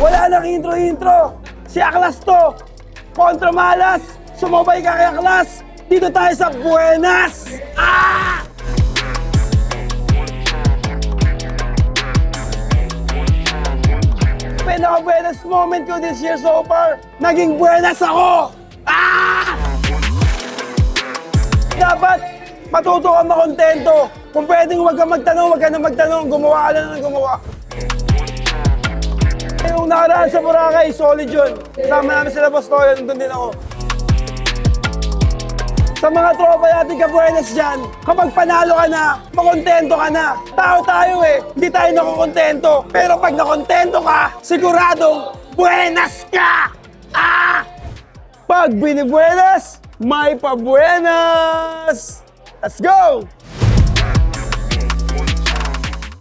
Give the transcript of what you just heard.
Wala nang intro-intro. Si Aklas to. Kontra Malas. Sumabay ka kay Aklas. Dito tayo sa Buenas. Ah! Pinaka-buenas moment ko this year so far. Naging buenas ako. Ah! Dapat matuto ka makontento. Kung pwedeng huwag ka magtanong, huwag ka na magtanong. Gumawa ka na gumawa. Yung nakaraan sa Boracay, solid yun. Sama namin sila Bastoya, nandun din ako. Sa mga tropa natin kabuenas dyan, kapag panalo ka na, makontento ka na. Tao tayo eh, hindi tayo nakokontento. Pero pag nakontento ka, siguradong buenas ka! Ah! Pag binibuenas, may pabuenas! Let's go!